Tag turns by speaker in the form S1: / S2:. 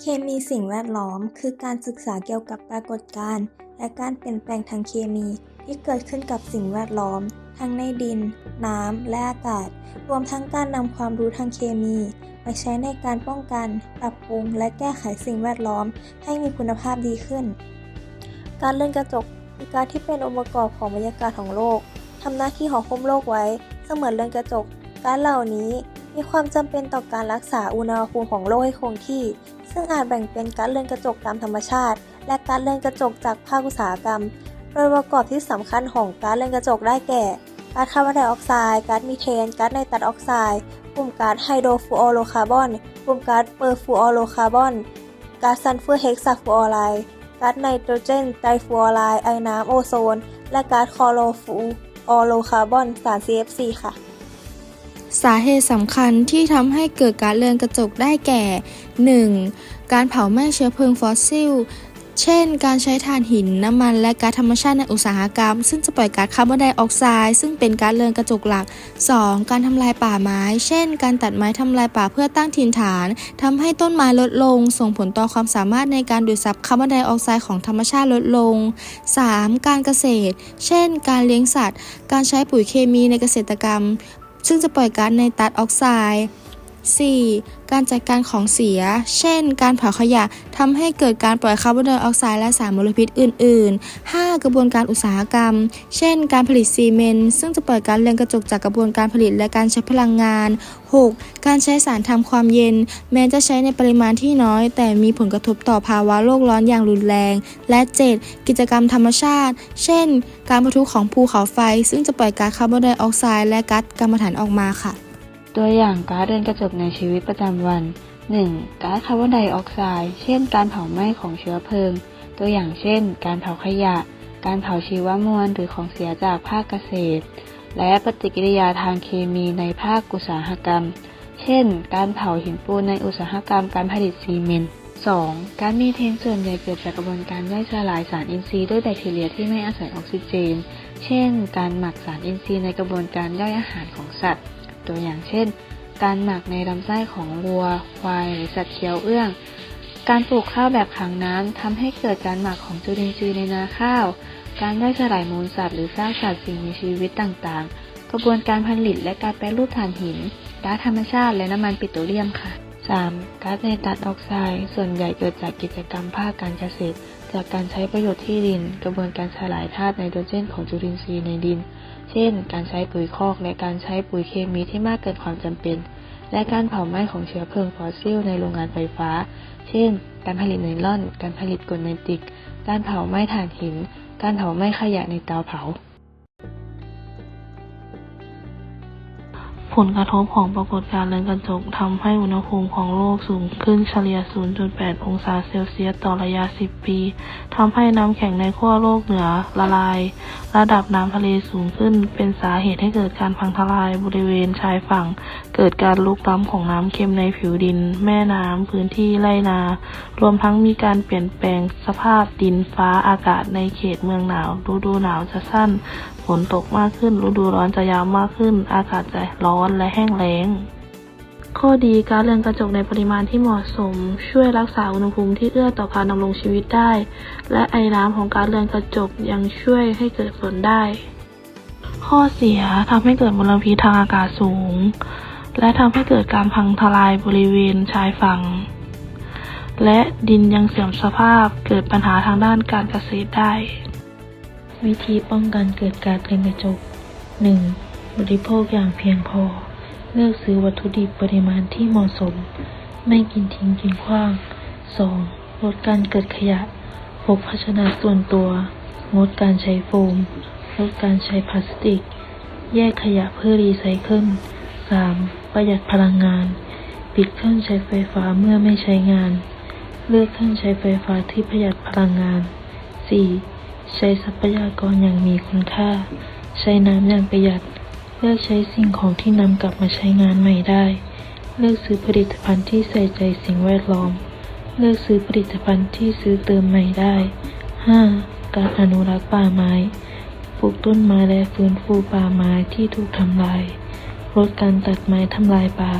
S1: เคมีสิ่งแวดล้อม คือการศึกษาเกี่ยวกับปรากฏการณ์ และการเปลี่ยนแปลงทางเคมีที่เกิดขึ้นกับสิ่งแวดล้อม ทั้งในดิน น้ำ และอากาศ รวมทั้งการนำความรู้ทางเคมี ไปใช้ในการป้องกัน ปรับปรุง และแก้ไขสิ่งแวดล้อม ให้มีคุณภาพดีขึ้น การเลื่อนกระจกคือการที่เป็นองค์ประกอบของบรรยากาศของโลกทำหน้าที่ห่อหุ้มโลกไว้ เสมือนเรือนกระจก การเหล่านี้ มีความจำเป็นต่อการรักษาอุณหภูมิของโลกให้คงที่ ซึ่งอาจแบ่งเป็นก๊าซเรือนกระจกตามธรรมชาติ และก๊าซเรือนกระจกจากภาคอุตสาหกรรม โดยประกอบที่สำคัญของก๊าซเรือนกระจกได้แก่ก๊าซคาร์บอนไดออกไซด์ก๊าซมีเทนก๊าซไนตรัสออกไซด์กลุ่มก๊าซไฮโดรฟลูออโรคาร์บอนกลุ่มก๊าซเปอร์ฟลูออโรคาร์บอนก๊าซซัลเฟอร์เฮกซาฟลูออไรด์ก๊าซไนโตรเจนไตรฟลูออไรด์ไอน้ำโอโซน และก๊าซคลอโรฟลูออโรคาร์บอนสาร CFC ค่ะ
S2: สาเหตุสำคัญที่ทำให้เกิดการเรือนกระจกได้แก่ 1. การเผาไหม้เชื้อเพลิงฟอสซิล เช่น การใช้ถ่านหิน น้ำมัน และก๊าซธรรมชาติในอุตสาหกรรม ซึ่งจะปล่อยก๊าซคาร์บอนไดออกไซด์ ซึ่งเป็นก๊าซเรือนกระจกหลัก 2. การทำลายป่าไม้ เช่น การตัดไม้ทำลายป่าเพื่อตั้งถิ่นฐาน ทำให้ต้นไม้ลดลง ส่งผลต่อความสามารถในการดูดซับคาร์บอนไดออกไซด์ของธรรมชาติลดลง 3. การเกษตร เช่น การเลี้ยงสัตว์ การใช้ปุ๋ยเคมีในเกษตรกรรม ซึ่งจะปล่อยก๊าซไนตัดออกไซด์ 4. การจัดการของเสีย เช่น การเผาขยะทำให้เกิดการปล่อยคาร์บอนไดออกไซด์และสารมลพิษอื่น ๆ 5. กระบวนการอุตสาหกรรม เช่น การผลิตซีเมนต์ซึ่งจะปล่อยกาซเรือนกระจกจากกระบวนการผลิตและการใช้พลังงาน 6. การใช้สารทำความเย็น แม้จะใช้ในปริมาณที่น้อย แต่มีผลกระทบต่อภาวะโลกร้อนอย่างรุนแรง และ 7. กิจกรรมธรรมชาติ เช่น การประทุของภูเขาไฟ ซึ่งจะปล่อยก๊าซคาร์บอนไดออกไซด์และก๊าซกัมมันถันออกมาค่ะ
S3: ตัวอย่างก๊าซเรือนกระจกในชีวิตประจำวัน 1. ก๊าซคาร์บอนไดออกไซด์เช่น การเผาไหม้ของเชื้อเพลิง ตัวอย่างเช่น การเผาขยะ การเผาชีวมวลหรือของเสียจากภาคเกษตร และปฏิกิริยาทางเคมีในภาคอุตสาหกรรม เช่น การเผาหินปูนในอุตสาหกรรมการผลิตซีเมนต์ 2. กาซมีเทนส่วนใหญ่เกิดจากกระบวนการย่อยสลายสารอินทรีย์ด้วยแบคทีเรียที่ไม่อาศัยออกซิเจน เช่น การหมักสารอินทรีย์ในกระบวนการย่อยอาหารของสัตว์ ตัวอย่างเช่น การหมักในลำไส้ของวัว ควายหรือสัตว์เคี้ยวเอื้อง การปลูกข้าวแบบขังน้ำทำให้เกิดการหมักของจุลินทรีย์ในนาข้าว การย่อยสลายมูลสัตว์หรือซากสัตว์สิ่งมีชีวิตต่างๆ กระบวนการผลิตและการแปรรูปถ่านหินก๊าซธรรมชาติและน้ำมันปิโตรเลียมค่ะ 3. ก๊าซไนตรัสออกไซด์ส่วนใหญ่เกิดจากกิจกรรมภาคการเกษตร จากการใช้ประโยชน์ที่ดิน กระบวนการสลายธาตุไนโตรเจนของจุลินทรีย์ในดิน เช่น การใช้ปุ๋ยคอกและการใช้ปุ๋ยเคมีที่มากเกินความจำเป็น และการเผาไหม้ของเชื้อเพลิงฟอสซิลในโรงงานไฟฟ้า เช่น การผลิตไนลอน การผลิตกรดไนติก การเผาไหม้ถ่านหิน การเผาไหม้ขยะในเตาเผา
S4: ผลกระทบของปรากฏการณ์เรือนกระจกทำให้อุณหภูมิของโลกสูงขึ้นเฉลี่ย 0.8 องศาเซลเซียสต่อระยะ 10 ปี ทำให้น้ำแข็งในขั้วโลกเหนือละลาย ระดับน้ำทะเลสูงขึ้น เป็นสาเหตุให้เกิดการพังทลายบริเวณชายฝั่ง เกิดการลุกล้ำของน้ำเค็มในผิวดิน แม่น้ำ พื้นที่ไรนา รวมทั้งมีการเปลี่ยนแปลงสภาพดินฟ้าอากาศในเขตเมืองหนาว ฤดูหนาวจะสั้น ฝนตกมากขึ้น ฤดูร้อนจะยาวมากขึ้น อากาศจะร้อนและแห้งแล้ง ข้อดีการเรือนกระจกในปริมาณที่เหมาะสม ช่วยรักษาอุณหภูมิที่เอื้อต่อการดำรงชีวิตได้ และไอน้ำของการเรือนกระจกยังช่วยให้เกิดฝนได้ ข้อเสียทำให้เกิดมลพิษทางอากาศสูง และทำให้เกิดการพังทลายบริเวณชายฝั่งและดินยังเสื่อมสภาพเกิดปัญหาทางด้านการเกษตรได้ วิธีป้องกันเกิดการเรือนกระจก 1. บริโภคอย่างเพียงพอ เลือกซื้อวัตถุดิบปริมาณที่เหมาะสม ไม่กินทิ้งกินขว้าง 2. ลดการเกิดขยะ พกภาชนะส่วนตัว งดการใช้โฟม ลดการใช้พลาสติก แยกขยะเพื่อรีไซเคิล 3. ประหยัดพลังงาน ปิดเครื่องใช้ไฟฟ้าเมื่อไม่ใช้งาน เลือกเครื่องใช้ไฟฟ้าที่ประหยัดพลังงาน 4. ใช้ทรัพยากรอย่างมีคุณค่า ใช้น้ำอย่างประหยัด เลือกใช้สิ่งของที่นำกลับมาใช้งานใหม่ได้ เลือกซื้อผลิตภัณฑ์ที่ใส่ใจสิ่งแวดล้อม เลือกซื้อผลิตภัณฑ์ที่ซื้อเติมใหม่ได้ 5. การอนุรักษ์ป่าไม้ ปลูกต้นไม้และฟื้นฟูป่าไม้ที่ถูกทำลาย ลดการตัดไม้ทำลายป่า